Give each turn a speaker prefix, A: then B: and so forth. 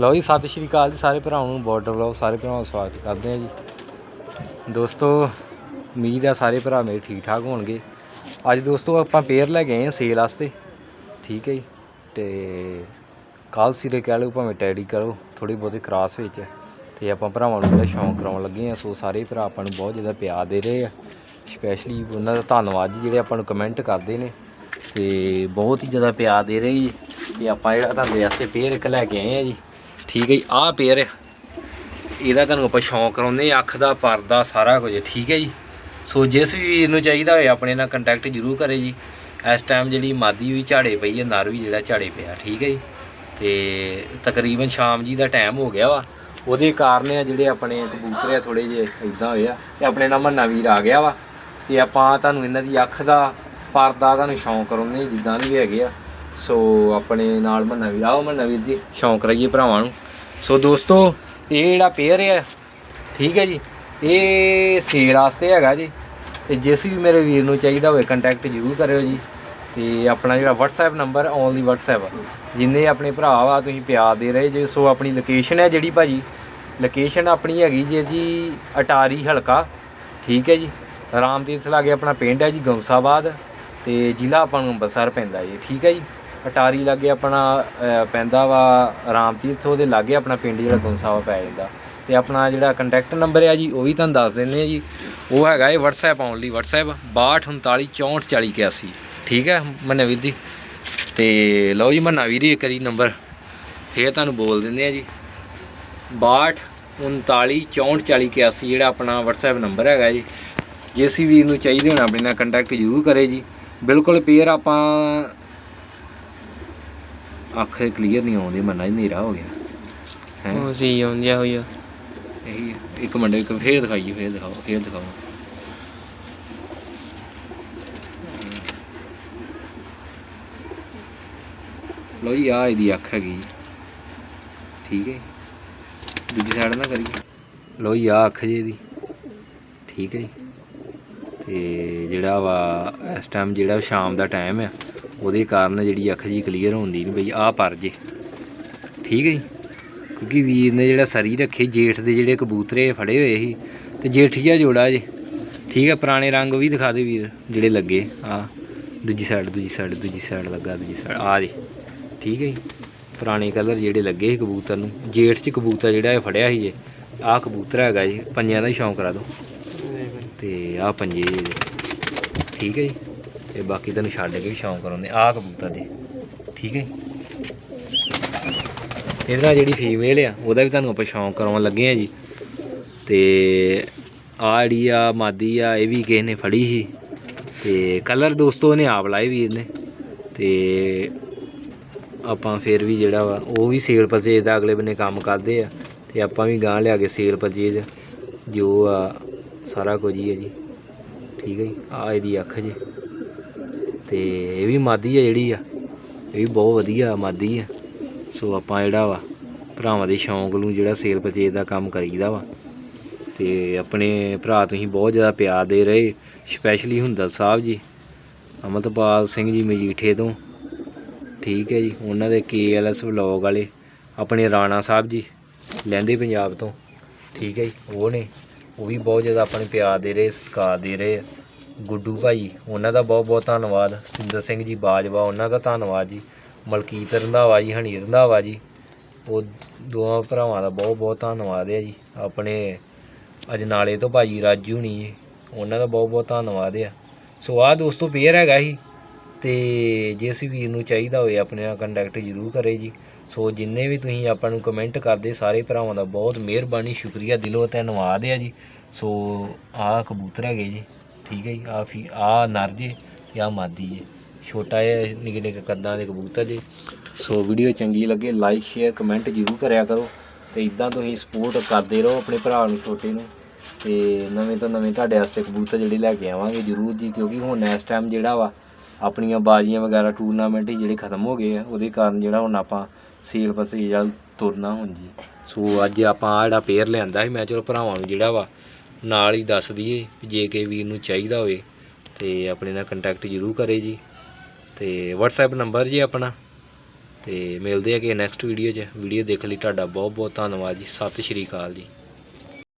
A: ਲਓ ਜੀ, ਸਤਿ ਸ਼੍ਰੀ ਅਕਾਲ ਜੀ ਸਾਰੇ ਭਰਾਵਾਂ ਨੂੰ ਬਾਰਡਰ ਵਲੌਗ ਸਾਰੇ ਭਰਾਵਾਂ ਦਾ ਸਵਾਗਤ ਕਰਦੇ ਹਾਂ ਜੀ। ਦੋਸਤੋ, ਉਮੀਦ ਆ ਸਾਰੇ ਭਰਾ ਮੇਰੇ ਠੀਕ ਠਾਕ ਹੋਣਗੇ। ਅੱਜ ਦੋਸਤੋ, ਆਪਾਂ ਪੇਅਰ ਲੈ ਗਏ ਹਾਂ ਸੇਲ ਵਾਸਤੇ। ਠੀਕ ਹੈ ਜੀ, ਤੇ ਕਾਲ ਸਿਰੇ ਕਹਿ ਲਓ, ਭਾਵੇਂ ਟੈਡੀ ਕਰੋ ਥੋੜੀ ਬਹੁਤੀ ਕਰਾਸ ਵਿੱਚ ਤੇ ਆਪਾਂ ਭਰਾਵਾਂ ਨੂੰ ਜਿਹੜਾ ਸ਼ੌਂਕ ਕਰਾਉਣ ਲੱਗੇ ਆ ਸੋ ਸਾਰੇ ਭਰਾ ਆਪਾਂ ਨੂੰ ਬਹੁਤ ਜ਼ਿਆਦਾ ਪਿਆਰ ਦੇ ਰਹੇ ਆ। ਸਪੈਸ਼ਲੀ ਉਹਨਾਂ ਦਾ ਧੰਨਵਾਦ ਜੀ, ਜਿਹੜੇ ਆਪਾਂ ਨੂੰ ਕਮੈਂਟ ਕਰਦੇ ਨੇ। ਤੇ ਬਹੁਤ ਹੀ ਜ਼ਿਆਦਾ ਪਿਆਰ ਦੇ ਰਹੇ ਜੀ। ਤੇ ਆਪਾਂ ਜਿਹੜਾ ਤੁਹਾਡੇ ਵਾਸਤੇ ਪੇਅਰ ਇੱਕ ਲੈ ਕੇ ਆਏ ਆ ਜੀ। ਠੀਕ ਹੈ ਜੀ, ਆਹ ਪੇਅਰ ਇਹਦਾ ਤੁਹਾਨੂੰ ਆਪਾਂ ਸ਼ੌਂਕ ਕਰਾਉਂਦੇ ਅੱਖ ਦਾ, ਪਰਦਾ, ਸਾਰਾ ਕੁਝ, ਠੀਕ ਹੈ ਜੀ। ਸੋ ਜਿਸ ਵੀ ਵੀਰ ਨੂੰ ਚਾਹੀਦਾ ਹੋਏ, ਆਪਣੇ ਨਾਲ ਕੰਟੈਕਟ ਜ਼ਰੂਰ ਕਰੇ ਜੀ। ਇਸ ਟਾਈਮ ਜਿਹੜੀ ਮਾਦੀ ਵੀ ਝਾੜੇ ਪਈ ਹੈ, ਨਰ ਵੀ ਜਿਹੜਾ ਝਾੜੇ ਪਿਆ, ਠੀਕ ਹੈ ਜੀ। ਤੇ ਤਕਰੀਬਨ ਸ਼ਾਮ ਜੀ ਦਾ ਟਾਈਮ ਹੋ ਗਿਆ ਵਾ। ਉਹਦੇ ਕਾਰਨ ਆ ਜਿਹੜੇ ਆਪਣੇ ਕਬੂਤਰ ਆ ਥੋੜੇ ਜਿਹੇ ਇਦਾਂ ਹੋਏ ਆ, ਤੇ ਆਪਣੇ ਨਾਲ ਮੰਨਾ ਵੀਰ ਆ ਗਿਆ ਵਾ। ਤੇ ਆਪਾਂ ਤੁਹਾਨੂੰ ਇਹਨਾਂ ਦੀ ਅੱਖ ਦਾ, ਪਰਦਾ ਤੁਹਾਨੂੰ ਸ਼ੌਂਕ ਕਰਾਉਂਦੇ ਜਿੱਦਾਂ ਵੀ ਹੈਗੇ ਆ। ਸੋ ਆਪਣੇ ਨਾਲ ਮੰਨਾ ਵੀਰ, ਆਓ ਮੰਨਾ ਵੀਰ ਜੀ, ਸ਼ੌਂਕ ਰਹੀਏ ਭਰਾਵਾਂ ਨੂੰ। ਸੋ ਦੋਸਤੋ, ਇਹ ਜਿਹੜਾ ਪੇਅਰ ਹੈ ਠੀਕ ਹੈ ਜੀ, ਇਹ ਸੇਲ ਵਾਸਤੇ ਹੈਗਾ ਜੀ। ਤੇ ਜਿਸ ਵੀ ਮੇਰੇ ਵੀਰ ਨੂੰ ਚਾਹੀਦਾ ਹੋਵੇ ਕੰਟੈਕਟ ਜ਼ਰੂਰ ਕਰਿਓ ਜੀ। ਤੇ ਆਪਣਾ ਜਿਹੜਾ WhatsApp ਨੰਬਰ ਓਨਲੀ WhatsApp ਜਿੰਨੇ ਆਪਣੇ ਭਰਾ ਵਾ, ਤੁਸੀਂ ਪਿਆਰ ਦੇ ਰਹੇ ਜੇ। ਸੋ ਆਪਣੀ ਲੋਕੇਸ਼ਨ ਹੈ ਜਿਹੜੀ ਭਾਜੀ ਲੋਕੇਸ਼ਨ ਆਪਣੀ ਹੈਗੀ ਜੀ ਜੀ, ਅਟਾਰੀ ਹਲਕਾ, ਠੀਕ ਹੈ ਜੀ। ਰਾਮ ਤੀਰਥ ਲਾਗੇ ਆਪਣਾ ਪਿੰਡ ਹੈ ਜੀ, ਗਮਸਾਬਾਦ। ਤੇ ਜ਼ਿਲ੍ਹਾ ਆਪਾਂ ਨੂੰ ਅੰਮ੍ਰਿਤਸਰ ਪੈਂਦਾ ਜੀ, ਠੀਕ ਹੈ ਜੀ। ਅਟਾਰੀ ਲਾਗੇ ਆਪਣਾ ਪੈਂਦਾ ਵਾ ਰਾਮ ਤੀਰਥ ਉਹਦੇ ਲਾਗੇ ਆਪਣਾ ਪਿੰਡ ਜਿਹੜਾ ਗਮਸਾਵਾ ਪੈ ਜਾਂਦਾ। ਤੇ ਆਪਣਾ ਜਿਹੜਾ ਕੰਟੈਕਟ ਨੰਬਰ ਹੈ ਜੀ, ਉਹ ਵੀ ਤੁਹਾਨੂੰ ਦੱਸ ਦਿੰਦੇ ਆ ਜੀ। ਉਹ ਹੈਗਾ ਇਹ WhatsApp ਓਨਲੀ WhatsApp 6239644181 ਠੀਕ ਹੈ, ਮੰਨਾ ਵੀਰ ਜੀ? ਤੇ ਲਓ ਜੀ, ਮੰਨਾ ਵੀਰ ਜੀ, ਇੱਕ ਵਾਰੀ ਨੰਬਰ ਫੇਰ ਤੁਹਾਨੂੰ ਬੋਲ ਦਿੰਦੇ ਆ ਜੀ। 6239644181 ਜਿਹੜਾ ਆਪਣਾ WhatsApp ਨੰਬਰ ਹੈਗਾ ਜੀ। ਜੇ ਵੀ ਵੀਰ ਨੂੰ ਚਾਹੀਦੇ ਹੋਣ, ਆਪਣੇ ਨਾਲ ਕੰਟੈਕਟ ਜ਼ਰੂਰ ਕਰੇ ਜੀ। ਬਿਲਕੁਲ ਪੇਅਰ ਆਪਾਂ ਅੱਖ ਕਲੀਅਰ ਨਹੀਂ ਆਉਂਦੀ ਮੰਨਾ ਜੀ ਹਨੇਰਾ ਹੋ ਗਿਆ। ਹੈ?
B: ਉਹ ਸੀ ਆਉਂਦਿਆ ਹੋਈ ਆ।
A: ਇਹੀ ਇੱਕ ਮਿੰਟ ਇੱਕ ਫੇਰ ਦਿਖਾਈਏ ਫੇਰ ਦਿਖਾਓ ਫੇਰ ਦਿਖਾਓ। ਲੋ ਜੀ ਆ ਇਹਦੀ ਅੱਖ ਹੈਗੀ। ਜੀ। ਠੀਕ ਹੈ ਜੀ। ਦੂਜੀ ਸਾਈਡ ਨਾ ਕਰੀਏ। ਲੋ ਜੀ ਆ ਅੱਖ ਜੀ ਇਹਦੀ। ਠੀਕ ਹੈ ਜੀ। ਤੇ ਜਿਹੜਾ ਵਾ ਇਸ ਟਾਈਮ ਜਿਹੜਾ ਸ਼ਾਮ ਦਾ ਟਾਈਮ ਆ ਉਹਦੇ ਕਾਰਨ ਜਿਹੜੀ ਅੱਖ ਜੀ ਕਲੀਅਰ ਹੁੰਦੀ ਨਹੀਂ ਬਈ ਆ ਪਰ ਜੇ। ਠੀਕ ਹੈ ਜੀ? ਕਿਉਂਕਿ ਵੀਰ ਨੇ ਜਿਹੜਾ ਸਰੀ ਰੱਖੇ ਜੇਠ ਦੇ ਜਿਹੜੇ ਕਬੂਤਰੇ ਫੜੇ ਹੋਏ ਸੀ ਤੇ ਜੇਠੀਆ ਜੋੜਾ ਜੇ। ਠੀਕ ਹੈ ਪੁਰਾਣੇ ਰੰਗ ਵੀ ਦਿਖਾ ਦੇ ਵੀਰ ਜਿਹੜੇ ਲੱਗੇ। ਆ ਦੂਜੀ ਸਾਈਡ ਦੂਜੀ ਸਾਈਡ ਦੂਜੀ ਸਾਈਡ ਲੱਗਾ ਦੂਜੀ ਸਾਈਡ ਆ ਜੇ। ਠੀਕ ਹੈ ਜੀ? ਪੁਰਾਣੇ ਕਲਰ ਜਿਹੜੇ ਲੱਗੇ ਸੀ ਕਬੂਤਰ ਨੂੰ। ਜੇਠ 'ਚ ਕਬੂਤਰ ਜਿਹੜਾ ਇਹ ਫੜਿਆ ਸੀ ਜੇ ਆਹ ਕਬੂਤਰ ਹੈਗਾ ਜੀ ਪੰਜਾਂ ਦਾ ਹੀ ਸ਼ੌਂਕ ਕਰਾ ਦਿਓ। ਤੇ ਆਹ ਪੰਜੇ ਜਿਹੇ ਠੀਕ ਹੈ ਜੀ? ਤੇ ਬਾਕੀ ਤੁਹਾਨੂੰ ਛੱਡ ਕੇ ਵੀ ਸ਼ੌਂਕ ਕਰਾਉਂਦੇ ਆਹ ਕਬੂਤਰ ਦੇ। ਠੀਕ ਹੈ ਜੀ? ਇਹਦੇ ਜਿਹੜੀ ਫੀਮੇਲ ਆ, ਉਹਦਾ ਵੀ ਤੁਹਾਨੂੰ ਆਪਾਂ ਸ਼ੌਂਕ ਕਰਾਉਣ ਲੱਗੇ ਆ ਜੀ। ਤੇ ਆ ਜਿਹੜੀ ਆ ਮਾਦੀ ਆ, ਇਹ ਵੀ ਕਿਸੇ ਨੇ ਫੜੀ ਸੀ। ਤੇ ਕਲਰ ਦੋਸਤੋ ਨੇ ਆਪ ਲਾਏ ਵੀਰ ਨੇ ਤੇ ਆਪਾਂ ਫਿਰ ਵੀ ਜਿਹੜਾ ਵਾ, ਉਹ ਵੀ ਸੇਲ ਪਰਚੇਜ ਦਾ ਅਗਲੇ ਬੰਨੇ ਕੰਮ ਕਰਦੇ ਆ। ਤੇ ਆਪਾਂ ਵੀ ਗਾਂ ਲਿਆ ਕੇ ਸੇਲ ਪਰਚੇਜ ਜੋ ਆ, ਸਾਰਾ ਕੁਝ ਹੀ ਹੈ ਜੀ। ਠੀਕ ਹੈ ਜੀ? ਆ ਇਹਦੀ ਅੱਖ ਜੀ। ਤੇ ਇਹ ਵੀ ਮਾਦੀ ਆ ਜਿਹੜੀ ਆ। ਇਹ ਵੀ ਬਹੁਤ ਵਧੀਆ ਮਾਦੀ ਆ। ਸੋ ਆਪਾਂ ਜਿਹੜਾ ਵਾ, ਭਰਾਵਾਂ ਦੇ ਸ਼ੌਂਕ ਨੂੰ ਜਿਹੜਾ ਸੇਲ ਪਰਚੇਜ ਦਾ ਕੰਮ ਕਰੀਦਾ ਵਾ। ਤੇ ਆਪਣੇ ਭਰਾ ਤੁਸੀਂ ਬਹੁਤ ਜ਼ਿਆਦਾ ਪਿਆਰ ਦੇ ਰਹੇ ਸਪੈਸ਼ਲੀ ਹੁੰਦਲ ਸਾਹਿਬ ਜੀ, ਅਮਰਤਪਾਲ ਸਿੰਘ ਜੀ ਮਜੀਠੇ ਤੋਂ। ਠੀਕ ਹੈ ਜੀ, ਉਹਨਾਂ ਦੇ ਕੇਐਲਐਸ ਵਲੌਗ ਵਾਲੇ, ਆਪਣੇ ਰਾਣਾ ਸਾਹਿਬ ਜੀ ਲੈਂਦੇ ਪੰਜਾਬ ਤੋਂ। ਠੀਕ ਹੈ ਜੀ, ਉਹ ਨੇ, ਉਹ ਵੀ ਬਹੁਤ ਜ਼ਿਆਦਾ ਆਪਣੇ ਪਿਆਰ ਦੇ ਰਹੇ, ਸਤਿਕਾਰ ਦੇ ਰਹੇ ਆ। ਗੁੱਡੂ ਭਾਈ, ਉਹਨਾਂ ਦਾ ਬਹੁਤ ਬਹੁਤ ਧੰਨਵਾਦ। ਸਤਿੰਦਰ ਸਿੰਘ ਜੀ, ਬਾਜਵਾ, ਉਹਨਾਂ ਦਾ ਧੰਨਵਾਦ ਜੀ। ਮਲਕੀਤ ਰੰਧਾਵਾ ਜੀ, ਹਣੀ ਰੰਧਾਵਾ ਜੀ। ਉਹ ਦੋਵਾਂ ਭਰਾਵਾਂ ਦਾ ਬਹੁਤ ਬਹੁਤ ਧੰਨਵਾਦ ਹੈ ਜੀ। ਆਪਣੇ ਅਜਨਾਲੇ ਤੋਂ ਭਾਜੀ ਰਾਜੂ ਹੁਣੀ ਜੀ, ਉਹਨਾਂ ਦਾ ਬਹੁਤ ਬਹੁਤ ਧੰਨਵਾਦ ਆ ਸੋ ਆਹ ਦੋਸਤੋ ਪੇਅਰ ਹੈਗਾ ਸੀ ਤੇ ਜਿਸ ਵੀਰ ਨੂੰ ਚਾਹੀਦਾ ਹੋਵੇ ਆਪਣੇ ਨਾਲ ਕੰਟੈਕਟ ਜ਼ਰੂਰ ਕਰੇ ਜੀ। ਸੋ ਜਿੰਨੇ ਵੀ ਤੁਸੀਂ ਆਪਾਂ ਨੂੰ ਕਮੈਂਟ ਕਰਦੇ, ਸਾਰੇ ਭਰਾਵਾਂ ਦਾ ਬਹੁਤ ਮਿਹਰਬਾਨੀ, ਸ਼ੁਕਰੀਆ, ਦਿਲੋਂ ਧੰਨਵਾਦ ਹੈ ਜੀ। ਸੋ ਆਹ ਕਬੂਤਰ ਹੈਗੇ ਜੀ। ਠੀਕ ਹੈ ਜੀ ਆ ਫੀ ਆ ਨਰ ਜੇ ਜੀ ਆ ਮਾਦੀ ਜੇ। ਛੋਟਾ ਜਿਹਾ ਨਿੱਕੇ ਨਿੱਕੇ ਕੱਦਾਂ ਦੇ ਕਬੂਤਰ ਜੇ। ਸੋ ਵੀਡੀਓ ਚੰਗੀ ਲੱਗੇ ਲਾਈਕ ਸ਼ੇਅਰ ਕਮੈਂਟ ਜ਼ਰੂਰ ਕਰਿਆ ਕਰੋ। ਤੇ ਇਦਾਂ ਤੁਸੀਂ ਸਪੋਰਟ ਕਰਦੇ ਰਹੋ ਆਪਣੇ ਭਰਾ ਨੂੰ, ਛੋਟੇ ਨੂੰ। ਤੇ ਨਵੇਂ ਤੋਂ ਨਵੇਂ ਤੁਹਾਡੇ ਵਾਸਤੇ ਕਬੂਤਰ ਜਿਹੜੇ ਲੈ ਕੇ ਆਵਾਂਗੇ ਜ਼ਰੂਰ ਜੀ, ਕਿਉਂਕਿ ਹੁਣ ਇਸ ਟਾਈਮ ਜਿਹੜਾ ਵਾ, ਆਪਣੀਆਂ ਬਾਜ਼ੀਆਂ ਵਗੈਰਾ ਟੂਰਨਾਮੈਂਟ ਹੀ ਜਿਹੜੇ ਖਤਮ ਹੋ ਗਏ ਆ, ਉਹਦੇ ਕਾਰਨ ਜਿਹੜਾ ਹੁਣ ਆਪਾਂ ਸੇਲ ਫਸੇ ਜਲ ਤੁਰਨਾ ਹੁਣ ਜੀ। ਸੋ ਅੱਜ ਆਪਾਂ ਆਹ ਜਿਹੜਾ ਪੇਅਰ ਲਿਆਂਦਾ ਸੀ, ਮੈਂ ਚਲੋ ਭਰਾਵਾਂ ਨੂੰ ਜਿਹੜਾ ਵਾ ਨਾਲ ਹੀ ਦੱਸ ਦਈਏ ਵੀ ਜੇ ਕਿ ਵੀਰ ਨੂੰ ਚਾਹੀਦਾ ਹੋਵੇ ਤੇ ਆਪਣੇ ਨਾਲ ਕੰਟੈਕਟ ਜ਼ਰੂਰ ਕਰੇ ਜੀ। ਤੇ WhatsApp ਨੰਬਰ ਜੀ ਆਪਣਾ। ਤੇ ਮਿਲਦੇ ਆ ਕਿ ਨੈਕਸਟ ਵੀਡੀਓ 'ਚ। ਵੀਡੀਓ ਦੇਖਣ ਲਈ ਤੁਹਾਡਾ ਬਹੁਤ ਬਹੁਤ ਧੰਨਵਾਦ ਜੀ। ਸਤਿ ਸ਼੍ਰੀ ਅਕਾਲ ਜੀ।